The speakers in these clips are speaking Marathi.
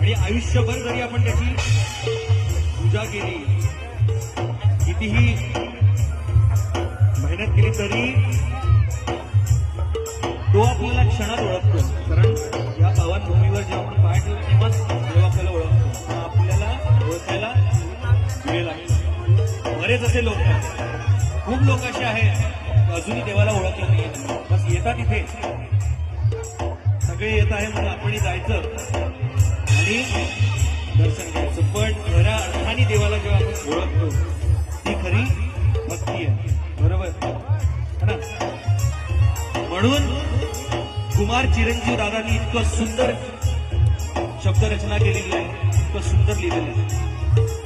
आणि आयुष्यभर जरी आपण त्याची पूजा केली कितीही मेहनत केली तरी तो आपल्याला क्षणात ओळखतो. कारण या पावनभूमीवर जेव्हा आपण पाय ठेवतो तेव्हाच देव आपल्याला ओळखतो. आपल्याला ओळखायला वेळ लागेल बरेच असे लोक आहेत. खूप लोक असे आहेत. अजूनही देवाला ओळखलं नाही बस येतात इथे. सगळे येत आहे म्हणून आपणही जायचं. आणि दर्शन घ्यायचं. पण खऱ्या अर्थाने देवाला जेव्हा आपण ओळखतो खरी भक्ती आहे. बरोबर? ना? म्हणून कुमार चिरंजीव दादांनी इतकं सुंदर शब्दरचना केलेली आहे. इतकं सुंदर लिहिलेलं आहे.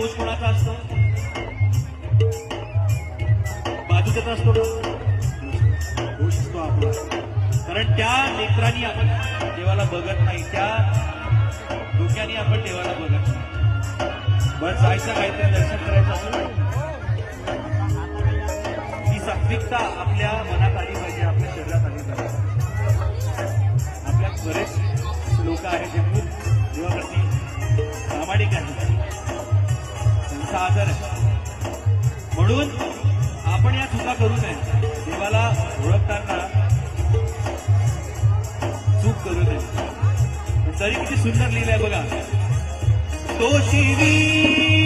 दोष कोणाचा असतो. बाजूचा असतो. दोष असतो आपला कारण त्या नेत्रांनी आपण देवाला बघत नाही त्या डोक्याने आपण देवाला बघत नाही. बस जायचं काहीतरी दर्शन करायचं असं ही सात्विकता आपल्या मनात आली पाहिजे आपल्या शरीरात आली पाहिजे. त्यांचा आहे. म्हणून आपण या चुका करू नये. देवाला ओळखताना चूक करू नये. तरी किती सुंदर लिहिलंय बघा. तो शिवी